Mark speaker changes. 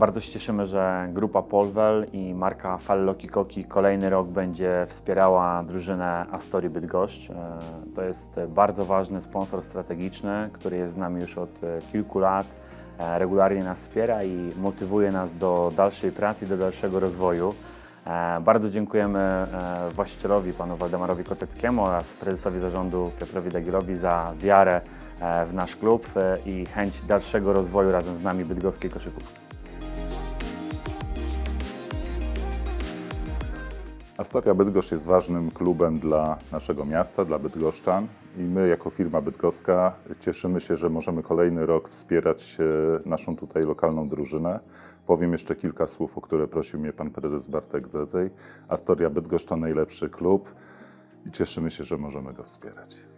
Speaker 1: Bardzo się cieszymy, że grupa Polwel i marka Falloki Koki kolejny rok będzie wspierała drużynę Astorii Bydgoszcz. E, To jest bardzo ważny sponsor strategiczny, który jest z nami już od e, kilku lat. E, Regularnie nas wspiera i motywuje nas do dalszej pracy, do dalszego rozwoju. Bardzo dziękujemy właścicielowi, panu Waldemarowi Koteckiemu oraz prezesowi zarządu Piotrowi Dagilowi za wiarę w nasz klub i chęć dalszego rozwoju razem z nami bydgoskiej koszykówki.
Speaker 2: Astoria Bydgoszcz jest ważnym klubem dla naszego miasta, dla bydgoszczan i my jako firma bydgoska cieszymy się, że możemy kolejny rok wspierać e, naszą tutaj lokalną drużynę. Powiem jeszcze kilka słów, o które prosił mnie pan prezes Bartek Zedzej. Astoria Bydgoszcz to najlepszy klub i cieszymy się, że możemy go wspierać.